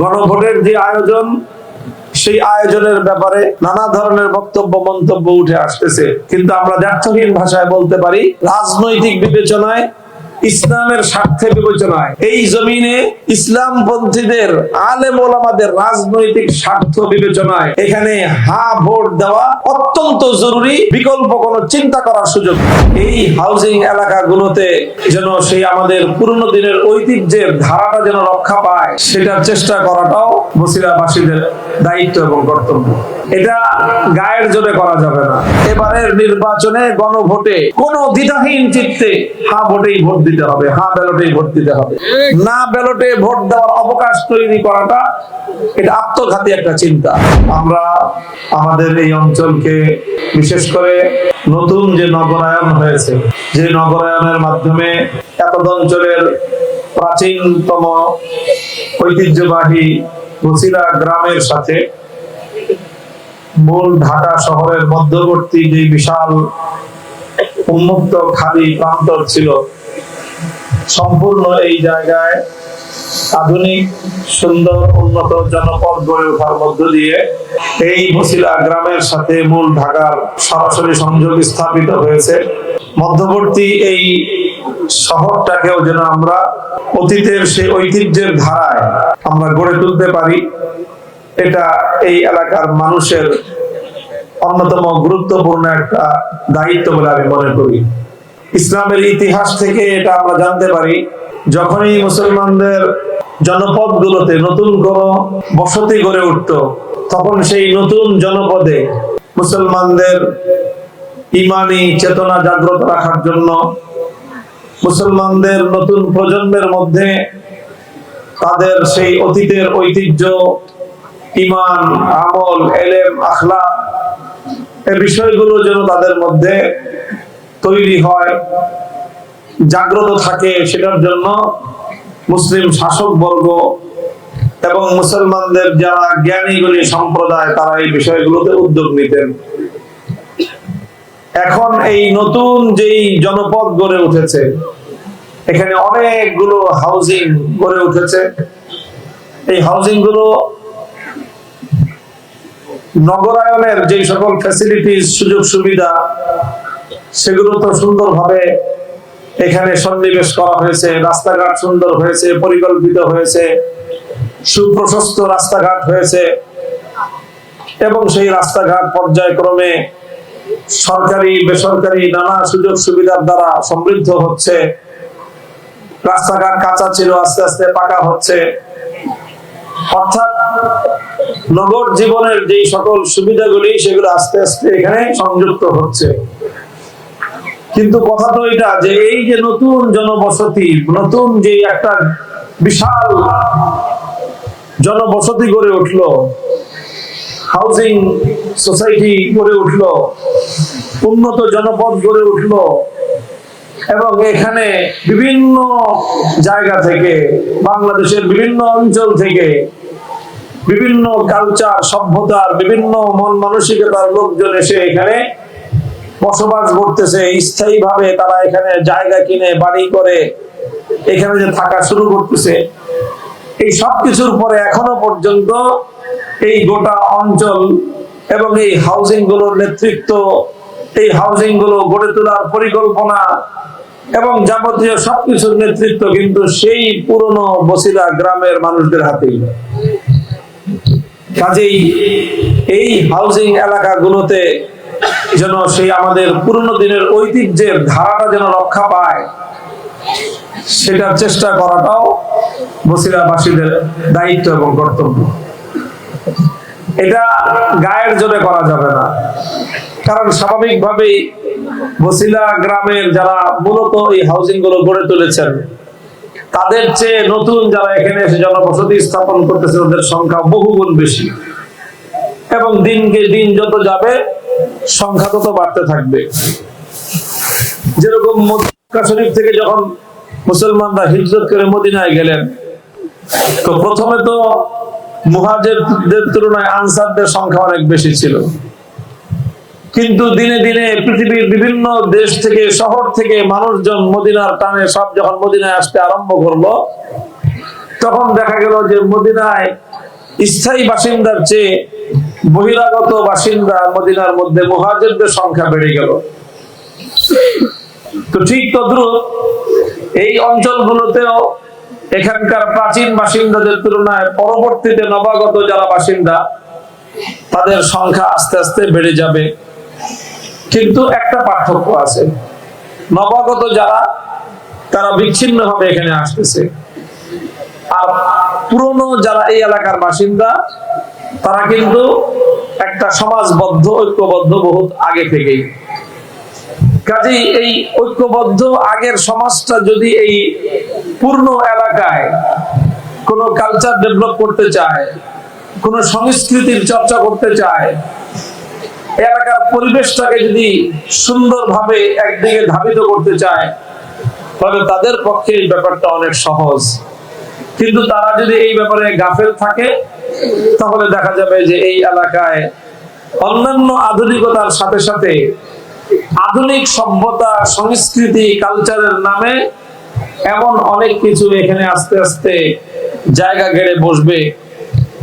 গণভোটের যে আয়োজন, সেই আয়োজনের ব্যাপারে নানা ধরনের বক্তব্য, মন্তব্য উঠে আসতেছে। কিন্তু আমরা ব্যর্থহীন ভাষায় বলতে পারি, রাজনৈতিক বিবেচনায় ইসলামের স্বার্থে বিবেচনায় এই জমিনে ইসলাম পন্থীদের আলেম ওলামাদের রাজনৈতিক স্বার্থ বিবেচনায় এখানে হা ভোট দেওয়া অত্যন্ত জরুরি, বিকল্প কোনো চিন্তা করার সুযোগ এই হাউজিং এলাকাগুলোতে যেন সেই আমাদের পুরনো দিনের ঐতিহ্যের ধারাটা যেন রক্ষা পায়, সেটার চেষ্টা করাটাও বসিরাবাসীদের দায়িত্ব এবং কর্তব্য। এটা গায়ের জোরে করা যাবে না। এবারের নির্বাচনে গণভোটে কোনো দ্বিধাহীন চিত্তে হা ভোটেই ভোট দিতে হবে, হা ব্যালটেই ভোট দিতে হবে। না ব্যালটে ভোট দেওয়ার অবকাশ তৈরি করাটা এটা আত্মঘাতী একটা চিন্তা। আমরা আমাদের এই অঞ্চলকে বিশেষ করে নতুন যে নগরায়ন হয়েছে, যে নগরায়নের মাধ্যমে এতদ অঞ্চলের প্রাচীনতম ঐতিহ্যবাহী বসিলা গ্রামের সাথে মূল ঢাকা শহরের মধ্যবর্তী যে বিশাল উন্মুক্ত খালি প্রান্তর ছিল সম্পূর্ণ এই জায়গায় আধুনিক, সুন্দর, উন্নত জনপদ গড়ে ওঠার মধ্য দিয়ে এই বসিলা গ্রামের সাথে মূল ঢাকার সরাসরি সংযোগ স্থাপিত হয়েছে। মধ্যবর্তী এই শহরটাকেও যেন আমরা অতীতের সেই ঐতিহ্যের ধারায় আমরা গড়ে তুলতে পারি, এটা এই এলাকার মানুষের অন্যতম গুরুত্বপূর্ণ একটা দায়িত্ব বলে আমি মনে করি। ইসলামের ইতিহাস থেকে এটা আমরা জানতে পারি, যখনই মুসলমানদের জনপদ গুলোতে নতুন কোন বসতি গড়ে উঠত, তখন সেই নতুন জনপদে মুসলমানদের ইমানি চেতনা জাগ্রত রাখার জন্য মুসলমানদের নতুন প্রজন্মের মধ্যে তাদের সেই অতীতের ঐতিহ্য, ইমান, আমল, এলেম আখলা এই বিষয়গুলো যেন তাদের মধ্যে তৈরি হয়, জাগ্রত থাকে সেটার জন্য মুসলিম শাসক বর্গ এবং মুসলমানদের যারা জ্ঞানীগুলি সম্প্রদায়, তারা এই বিষয়গুলোতে উদ্যোগ নিতেন। এখন এই নতুন যেই জনপদ গড়ে উঠেছে, এখানে অনেকগুলো হাউজিং গড়ে উঠেছে। এই হাউজিংগুলো নগরায়নের যে সকল ফ্যাসিলিটিস সুযোগ সুবিধা সেগুলো তো সুন্দরভাবে এখানে সন্নিবেশ করা হয়েছে, রাস্তাঘাট সুন্দর হয়েছে, পরিকল্পিত হয়েছে, সুপ্রশস্ত রাস্তাঘাট হয়েছে এবং সেই রাস্তাঘাট পর্যায়ক্রমে সরকারি, বেসরকারি নানা সুযোগ সুবিধার দ্বারা সমৃদ্ধ হচ্ছে। রাস্তাঘাট কাঁচা ছিল, আস্তে আস্তে পাকা হচ্ছে। অর্থাৎ নগর জীবনের যে সকল সুবিধাগুলি, সেগুলো আস্তে আস্তে এখানে সংযুক্ত হচ্ছে। কিন্তু কথা তো এটা যে এই যে নতুন জনবসতি, নতুন যে একটা বিশাল জনবসতি গড়ে উঠল হাউজিং সোসাইটি গড়ে উঠল, উন্নত জনপদ গড়ে উঠল, এবং এখানে বিভিন্ন জায়গা থেকে, বাংলাদেশের বিভিন্ন অঞ্চল থেকে বিভিন্ন কালচার সভ্যতার বিভিন্ন মন মানসিকতার লোকজন এসে এখানে বসবাস করতেছে স্থায়ী ভাবে তারা এখানে জায়গা কিনে, বাড়ি করে, এখানে যে থাকা শুরু করতেছে, এই সব কিছুর পরে এখনও পর্যন্ত এই গোটা অঞ্চল এবং এই হাউজিংগুলোর নেতৃত্ব, এই হাউজিংগুলো গড়ে তোলার পরিকল্পনা এবং যাবতীয় সবকিছুর নেতৃত্ব কিন্তু সেই পুরনো বসিলা গ্রামের মানুষদের হাতেই। কাজেই এই হাউজিং এলাকাগুলোতে যেন সেই আমাদের পুরনো দিনের ঐতিহ্যের ধারাটা যেন রক্ষা পায়। সেটার চেষ্টা করাটাও বসিরাবাসীদের দায়িত্ব এবং কর্তব্য। এটা গায়ের জোরে করা যাবে না। কারণ স্বাভাবিকভাবেই বসিলা গ্রামের যারা মূলত এই হাউজিংগুলো গড়ে তুলেছেন, তাদের চেয়ে নতুন যারা এখানে এসে জনবসতি স্থাপন করতেছে ওদের সংখ্যা বহুগুণ বেশি। এবং দিনকে দিন যত যাবে সংখ্যা তত বাড়তে থাকবে। যেরকম মক্কা শরীফ থেকে যখন মুসলমানরা হিজরত করে মদিনায় গেলেন, তো প্রথমে তো মুহাজেরদের তুলনায় আনসারদের সংখ্যা অনেক বেশি ছিল। কিন্তু দিনে দিনে পৃথিবীর বিভিন্ন দেশ থেকে, শহর থেকে মানুষজন মদিনার টানে সব যখন মদিনায় আসতে আরম্ভ করল, তখন দেখা গেল যে মদিনায় স্থায়ী বাসিন্দার চেয়ে বহিরাগত বাসিন্দা মদিনার মধ্যে মুহাজিরদের সংখ্যা বেড়ে গেল। তো ঠিক তদ্রুপ এই অঞ্চলগুলোতেও এখানকার প্রাচীন বাসিন্দাদের তুলনায় পরবর্তীতে নবাগত যারা বাসিন্দা, তাদের সংখ্যা আস্তে আস্তে বেড়ে যাবে। কিন্তু একটা পার্থক্য আছে। নবাগত যারা, তারা বিচ্ছিন্ন ভাবে এখানে আসতেছে। আর পুরনো যারা এই এলাকার বাসিন্দা তারা কিন্তু একটা সমাজবদ্ধ, ঐক্যবদ্ধ বহুত আগে থেকেই। কাজেই এই ঐক্যবদ্ধ আগের সমাজটা যদি এই পূর্ণ এলাকায় কোনো কালচার ডেভেলপ করতে চায়, কোন সংস্কৃতির চর্চা করতে চায় এলাকার পরিবেশটাকে যদি সুন্দরভাবে একদিকে ধাবিত করতে চায়, তাহলে তাদের পক্ষে এই ব্যাপারটা অনেক সহজ। কিন্তু তারা যদি এই ব্যাপারে গাফেল থাকে তাহলে দেখা যাবে যে এই এলাকায় অন্যান্য আধুনিকতার সাথে সাথে আধুনিক সভ্যতা, সংস্কৃতি কালচারের নামে এমন অনেক কিছু এখানে আস্তে আস্তে জায়গা গেড়ে বসবে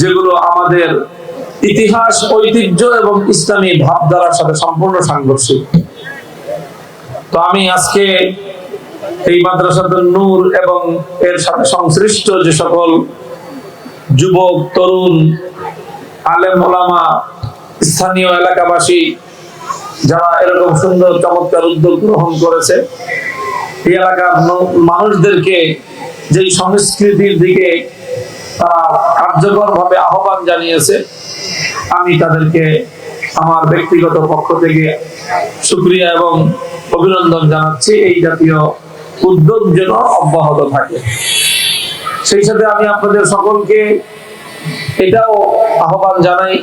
যেগুলো আমাদের ইতিহাস, ঐতিহ্য এবং ইসলামী ভাবধারার সাথে সম্পূর্ণ সাংঘর্ষিক। তো আমি আজকে এই মাদ্রাসাতুল নূর এবং এর সাথে সংশ্লিষ্ট যে সকল যুবক, তরুণ, আলেম, ওলামা, স্থানীয় এলাকাবাসী যারা এরকম সুন্দর, চমৎকার উদ্যোগ গ্রহণ করেছে, এই এলাকার মানুষদেরকে যেই সংস্কৃতির দিকে তারা কার্যকর ভাবে আহ্বান জানিয়েছে, আমি তাদেরকে আমার ব্যক্তিগত পক্ষ থেকে সুক্রিয়া এবং অভিনন্দন জানাচ্ছি। এই জাতীয় উদ্যোগ যেন অব্যাহত থাকে। সেই সাথে আমি আপনাদের সকলকে এটাও আহ্বান জানাই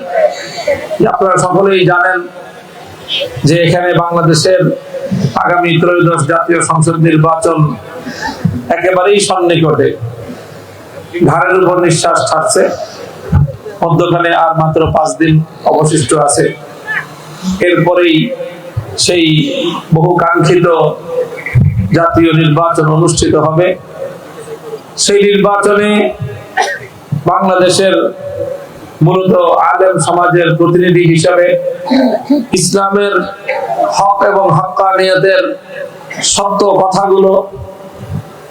আপনারা সকলেই জানেন যে এখানে বাংলাদেশের আগামী ত্রয়োদশ জাতীয় সংসদ নির্বাচন একেবারেই সন্নিকটে। ঘাড়ের উপর নিঃশ্বাস ছাড়ছে। মধ্যখানে আর মাত্র পাঁচ দিন অবশিষ্ট আছে। এরপরেই সেই বহু কাঙ্ক্ষিত জাতীয় নির্বাচন অনুষ্ঠিত হবে। সেই নির্বাচনে বাংলাদেশের মূলত আলেম সমাজের প্রতিনিধি হিসাবে ইসলামের হক এবং হক্কানিয়তের সত্য কথাগুলো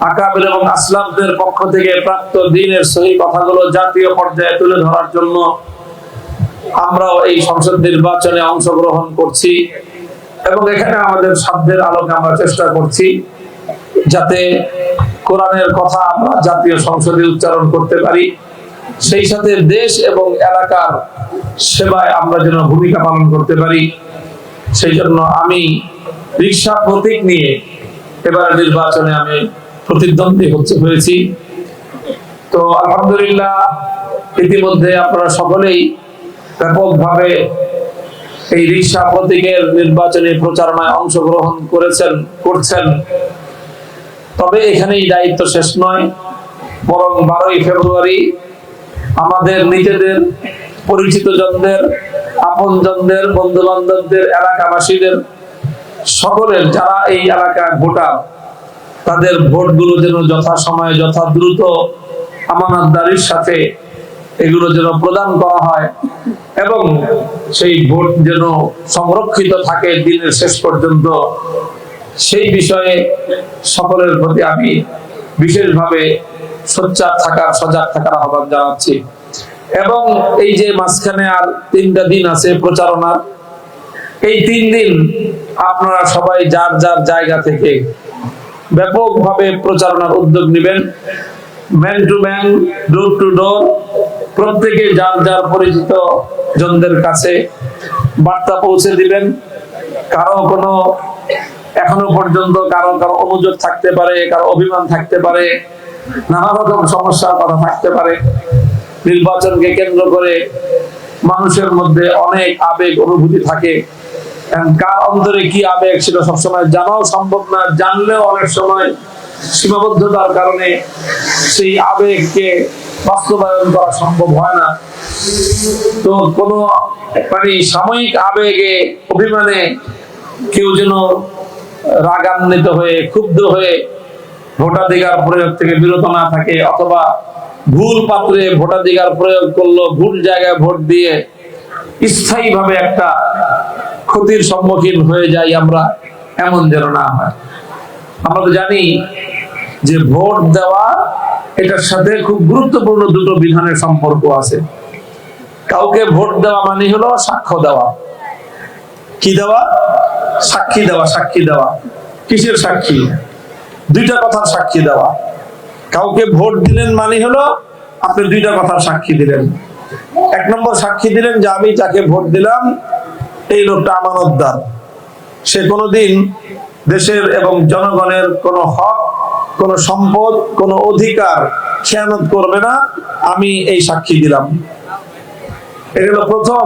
আকাবের এবং আসলামদের পক্ষ থেকে প্রাপ্ত দিনের সহি কথাগুলো জাতীয় পর্যায়ে তুলে ধরার জন্য আমরাও এই সংসদ নির্বাচনে অংশগ্রহণ করছি এবং এখানে আমাদের সাধ্যের আলোকে আমরা চেষ্টা করছি যাতে কোরআনের কথা আমরা জাতীয় সংসদে উচ্চারণ করতে পারি। সেই সাথে দেশ এবং এলাকার সেবায় আমরা যেন ভূমিকা পালন করতে পারি। সেই জন্য আমি রিক্সা প্রতীক নিয়ে এবারে নির্বাচনে আমি প্রতিদ্বন্দ্বী হচ্ছে হয়েছি। তো আলহামদুলিল্লাহ, ইতিমধ্যে আপনারা সকলেই ব্যাপকভাবে এই রিক্সা প্রতীকের নির্বাচনী প্রচারণায় অংশগ্রহণ করেছেন, করছেন। তবে এখানেই দায়িত্ব শেষ নয়। বরং বারোই ফেব্রুয়ারি আমাদের নিজেদের, পরিচিত জনদের, আপন জনদের বন্ধু বান্ধবদের এলাকাবাসীদের, সকলের যারা এই এলাকা ভোটার, তাদের ভোটগুলো যেন যথা সময়ে যথা দ্রুত আমানতদারির সাথে এগুলো যেন প্রদান করা হয় এবং সেই ভোট যেন সংরক্ষিত থাকে দিনের শেষ পর্যন্ত সেই বিষয়ে সকলের প্রতি আমি বিশেষভাবে সোচ্চার থাকার সজাগ থাকার আহ্বান জানাচ্ছি। এবং এই যে মাঝখানে আর তিনটা দিন আছে প্রচারণার, এই তিন দিন আপনারা সবাই যার যার জায়গা থেকে ব্যাপকভাবে প্রচারণার উদ্যোগ নেবেন। Man to man door to door প্রত্যেকে যার যার পরিচিত জনদের কাছে বার্তা পৌঁছে দিবেন। কারও কোনো এখনও পর্যন্ত কারও কারও অনুযোগ থাকতে পারে, কারও অভিমান থাকতে পারে, নানা রকম সমস্যার কথা থাকতে পারে। নির্বাচনকে কেন্দ্র করে মানুষের মধ্যে অনেক আবেগ, অনুভূতি থাকে। কার অন্তরে কি আবেগ সেটা সবসময় জানাও সম্ভব না। জানলেও অনেক সময় সীমাবদ্ধতার কারণে সেই আবেগকে বাস্তবায়ন করা সম্ভব হয় না। তো কোনো মানে সাময়িক আবেগে, অভিমানে কেউ যেন রাগান্বিত হয়ে, ক্ষুব্ধ হয়ে ভোটাধিকার প্রয়োগ থেকে বিরত না থাকে অথবা ভুল পাত্রে ভোটাধিকার প্রয়োগ করল, ভুল জায়গায় ভোট দিয়ে স্থায়ীভাবে একটা ক্ষতির সম্মুখীন হয়ে যাই আমরা, এমন যেন না হয়। আমরা তো জানি যে ভোট দেওয়া, এটার সাথে খুব গুরুত্বপূর্ণ দুটো বিধানের সম্পর্ক আছে। কাউকে ভোট দেওয়া মানে হলো সাক্ষ্য দেওয়া। কি দেওয়া? সাক্ষী দেওয়া সাক্ষী দেওয়া। কিসের সাক্ষী? দুইটা কথার সাক্ষী দেওয়া। কাউকে ভোট দিলেন মানে হলো আপনি দুইটা কথার সাক্ষী দিলেন। এক নম্বর সাক্ষী দিলেন যে আমি যাকে ভোট দিলাম, এই লোকটা আমানতদার। সে কোনোদিন দেশের এবং জনগণের কোনো হক, কোনো সম্পদ, কোনো অধিকার খেয়ানত করবে না, আমি এই সাক্ষী দিলাম। এটা প্রথম।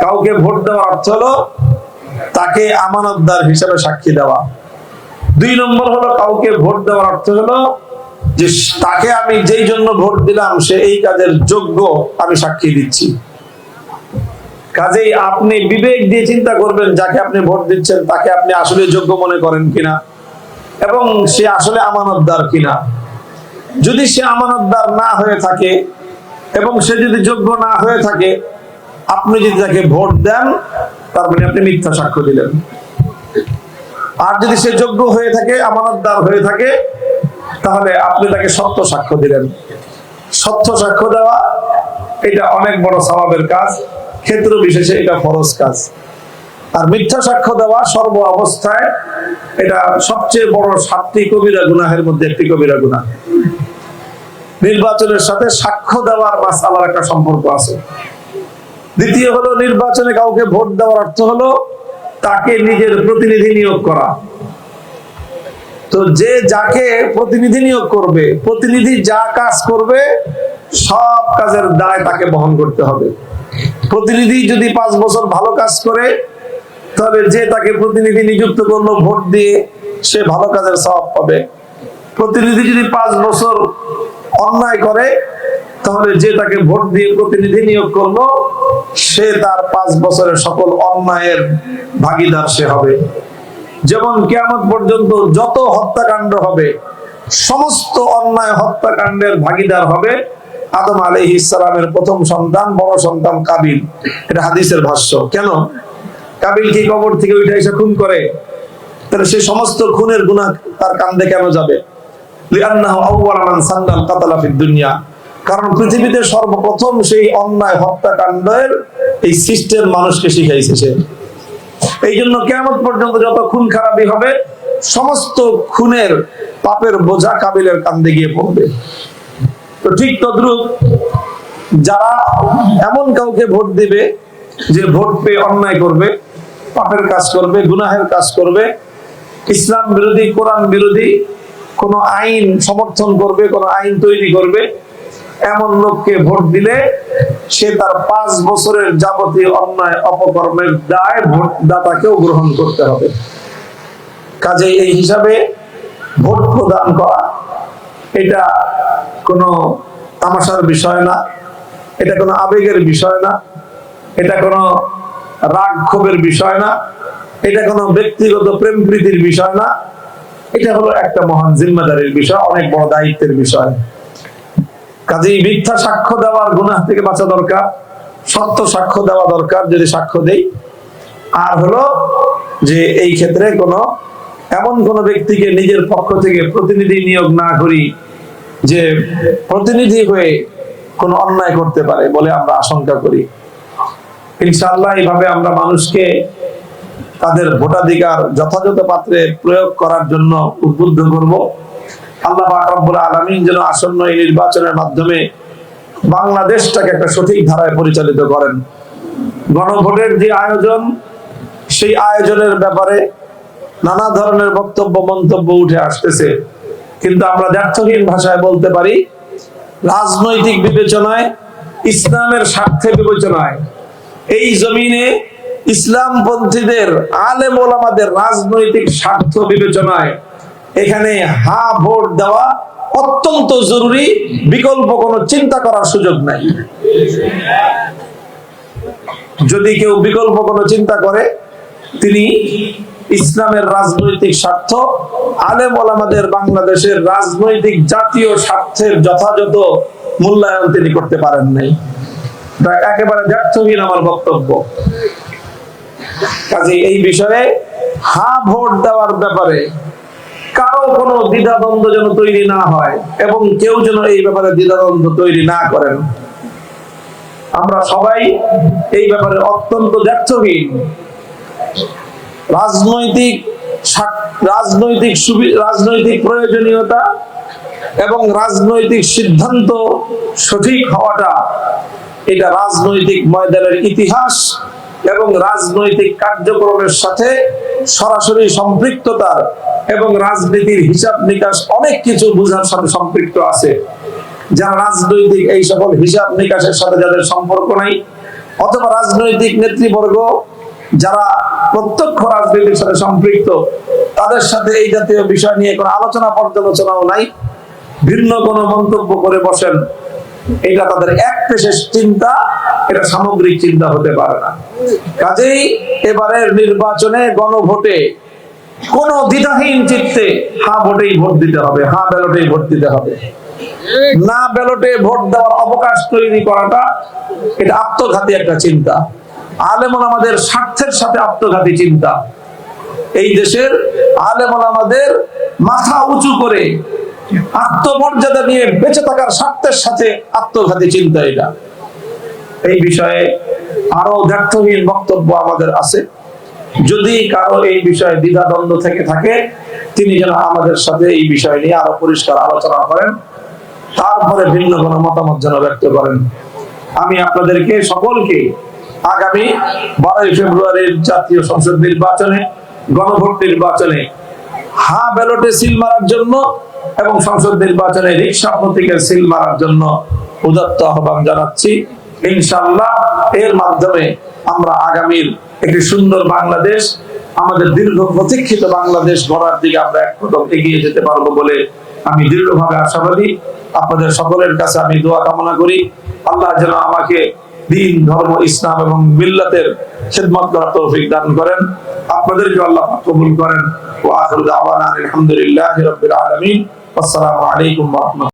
কাউকে ভোট দেওয়ার অর্থ হলো তাকে আমানতদার হিসাবে সাক্ষী দেওয়া। দুই নম্বর হলো কাউকে ভোট দেওয়ার অর্থ হলো যে তাকে আমি যেই জন্য ভোট দিলাম, সে এই কাজের যোগ্য আমি সাক্ষী দিচ্ছি। কাজেই আপনি বিবেক দিয়ে চিন্তা করবেন যাকে আপনি ভোট দিচ্ছেন, তাকে আপনি আসলে যোগ্য মনে করেন কিনা এবং সে আসলে আমানতদার কিনা। যদি সে আমানতদার না হয়ে থাকে এবং সে যদি যোগ্য না হয়ে থাকে আপনি যদি তাকে ভোট দেন, তার মানে আপনি মিথ্যা সাক্ষ্য দিলেন। আর যদি সে যোগ্য হয়ে থাকে, আমানতদার হয়ে থাকে, তাহলে আপনি তাকে সত্য সাক্ষ্য দিলেন। সত্য সাক্ষ্য দেওয়া, এটা অনেক বড় স্বভাবের কাজ। ক্ষেত্র বিশেষে এটা ফরজ কাজ। আর মিথ্যা সাক্ষ্য দেওয়া সর্ব অবস্থায়, এটা সবচেয়ে বড় সাতটি কবিরা গুনাহের মধ্যে একটি কবিরা গুনাহ। নির্বাচনের সাথে সাক্ষ্য দেওয়ার মাসালার একটা সম্পর্ক আছে। দ্বিতীয় হলো নির্বাচনে কাউকে ভোট দেওয়ার অর্থ হলো তাকে নিজের প্রতিনিধি নিয়োগ করা। তো যে যাকে প্রতিনিধি নিয়োগ করবে, প্রতিনিধি যা কাজ করবে, সব কাজের দায় তাকে বহন করতে হবে। প্রতিনিধি যদি পাঁচ বছর ভালো কাজ করে তবে যে তাকে প্রতিনিধি নিযুক্ত করল ভোট দিয়ে, সে ভালো কাজের সব পাবে। প্রতিনিধি যদি পাঁচ বছর অন্যায় করে তাহলে যে তাকে ভোট দিয়ে প্রতিনিধি নিয়োগ করল, সে তার পাঁচ বছরের সকল অন্যায়ের ভাগিদার সে হবে। যেমন কেমন পর্যন্ত যত হত্যাকাণ্ড হবে, সমস্ত অন্যায় হত্যাকাণ্ডের ভাগিদার হবে আদম আলী ইসলামের প্রথম সন্তান, বড় সন্তান কাবিল। এটা হাদিসের ভাষ্য। কেন? কাবিল কি কবর থেকে উঠে এসে খুন করে? তাহলে সে সমস্ত খুনের গুণা তার কান্দে কেন যাবে? লিআন্নাহু আউওয়ালা মান সান্নাল দুনিয়া। কারণ পৃথিবীতে সর্বপ্রথম সেই অন্যায় হত্যাকাণ্ডের এই সিস্টেম মানুষকে শিখাইছে সে। এই জন্য কেমন পর্যন্ত যত খুন খারাপি হবে, সমস্ত খুনের পাপের বোঝা কাবিলের কান্দে গিয়ে পড়বে। তো ঠিক তদ্রুপ যারা এমন কাউকে ভোট দিবে যে ভোট পেয়ে অন্যায় করবে, পাপের কাজ করবে, গুনাহের কাজ করবে, ইসলাম বিরোধী, কোরআন বিরোধী কোন আইন সমর্থন করবে, কোন আইন তৈরি করবে এমন লোককে ভোট দিলে সে তার পাঁচ বছরের যাবতীয় অন্যায় অপকর্মের দায় ভোটদাতাকেও গ্রহণ করতে হবে। কাজে এই হিসাবে ভোট প্রদান করা, এটা কোনো তামাশার বিষয় না, এটা কোনো আবেগের বিষয় না, এটা কোনো রাগ ক্ষোভের বিষয় না, এটা কোনো ব্যক্তিগত প্রেম প্রীতির বিষয় না, এটা হলো একটা মহান জিম্মাদারির বিষয়, অনেক বড় দায়িত্বের বিষয়। কাজেই মিথ্যা সাক্ষ্য দেওয়ার গুনাহ থেকে বাঁচা দরকার, সত্য সাক্ষ্য দেওয়া দরকার যদি সাক্ষ্য দেই। আর হলো যে এই ক্ষেত্রে কোনো, এমন কোন ব্যক্তিকে নিজের পক্ষ থেকে প্রতিনিধি নিয়োগ না করি যে প্রতিনিধি হয়ে কোনো অন্যায় করতে পারে বলে আমরা আশঙ্কা করি। ইনশাল্লাহ এইভাবে আমরা মানুষকে তাদের ভোটাধিকার যথাযথ পাত্রে প্রয়োগ করার জন্য উদ্বুদ্ধ করব। আল্লাহ পাক রব্বুল আলামিন যেন আসন্ন এই নির্বাচনের মাধ্যমে বাংলাদেশটাকে একটা সঠিক ধারায় পরিচালিত করেন। গণভোটের যে আয়োজন, সেই আয়োজনের ব্যাপারে নানা ধরনের বক্তব্য, মন্তব্য উঠে আসতেছে। কিন্তু আমরা ব্যর্থহীন ভাষায় বলতে পারি, রাজনৈতিক বিবেচনায়, ইসলামের স্বার্থে বিবেচনায়। এই জমিনে ইসলামপন্থীদের, আলেম ওলামাদের রাজনৈতিক স্বার্থ বিবেচনায় এখানে হা, ভোট দেওয়া অত্যন্ত জরুরি। বিকল্প কোনো চিন্তা করার সুযোগ নাই। যদি কেউ বিকল্প কোনো চিন্তা করে, তিনি ইসলামের রাজনৈতিক স্বার্থ, আলেম ওলামাদের বাংলাদেশের রাজনৈতিক জাতীয় স্বার্থের যথাযথ মূল্যায়ন তিনি করতে পারেন নাই। একেবারে ব্যর্থহীন আমার বক্তব্য। কাজে এই বিষয়ে হা, ভোট দেওয়ার ব্যাপারে কারও কোনো দ্বিধাদ্বন্দ্ব যেন তৈরি না হয় এবং কেউ যেন এই ব্যাপারে দ্বিধাদ্বন্দ্ব তৈরি না করেন। আমরা সবাই এই ব্যাপারে অত্যন্ত ব্যর্থহীন রাজনৈতিক রাজনৈতিক রাজনৈতিক প্রয়োজনীয়তা এবং রাজনৈতিক সিদ্ধান্ত সঠিক হওয়াটা এটা রাজনৈতিক ময়দানের ইতিহাস। এবং রাজনৈতিক কার্যক্রমের সাথে সরাসরি সম্পৃক্ততার এবং রাজনীতির হিসাব নিকাশ অনেক কিছু বোঝার সাথে সম্পৃক্ত আছে। যারা রাজনৈতিক এই সকল হিসাব নিকাশের সাথে যাদের সম্পর্ক নাই, অথবা রাজনৈতিক নেতৃবর্গ যারা প্রত্যক্ষ রাজনীতির সাথে সম্পৃক্ত, তাদের সাথে এই জাতীয় বিষয় নিয়ে কোনো আলোচনা পর্যালোচনাও নাই। ভিন্ন কোনো মন্তব্য করে বসেন, এটা তাদের এক পেশের চিন্তা এটা সামগ্রিক চিন্তা হতে পারে না। কাজেই এবারের নির্বাচনে গণভোটে কোন দ্বিধাহীন চিত্তে হা ভোটেই ভোট দিতে হবে, হা ব্যালটেই ভোট দিতে হবে। না ব্যালটে ভোট দেওয়ার অবকাশ তৈরি করাটা এটা আত্মঘাতী একটা চিন্তা। আলেমন আমাদের স্বার্থের সাথে আত্মঘাতী চিন্তা। এই দেশের আলেমন আমাদের মাথা উঁচু করে আত্মমর্যাদা নিয়ে বেঁচে থাকার স্বার্থের সাথে আত্মঘাতী চিন্তা এটা। এই বিষয়ে আরও ব্যর্থহীন বক্তব্য আমাদের আছে। যদি কারও এই বিষয়ে দ্বিধাদ্বন্দ্ব থেকে থাকে, তিনি যেন আমাদের সাথে এই বিষয় নিয়ে আরও পরিষ্কার আলোচনা করেন, তারপরে ভিন্ন কোনো মতামত যেন ব্যক্ত করেন। আমি আপনাদেরকে সকলকে আগামী বারোই ফেব্রুয়ারির জাতীয় সংসদ নির্বাচনে, গণভোট নির্বাচনে হা ব্যালটে সিল মারার জন্য এবং সংসদ নির্বাচনে রিক্সা প্রতীকের সিল মারার জন্য উদাত্ত আহ্বান জানাচ্ছি। ইনশাল্লাহ এর মাধ্যমে আমরা আগামীর একটি সুন্দর বাংলাদেশ, আমাদের দীর্ঘ প্রতীক্ষিত বাংলাদেশ গড়ার দিকে আমরা এক কদম এগিয়ে যেতে পারব বলে আমি দৃঢ়ভাবে আশাবাদী। আপনাদের সকলের কাছে আমি দোয়া কামনা করি। আল্লাহ যেন আমাকে দিন, ধর্ম, ইসলাম এবং মিল্লাতের খেদমত করার তৌফিক দান করেন। আপনাদেরকে আল্লাহ কবুল করেন। ও আখিরু দাওয়ানা আলহামদুলিল্লাহি আসসালামু আলাইকুম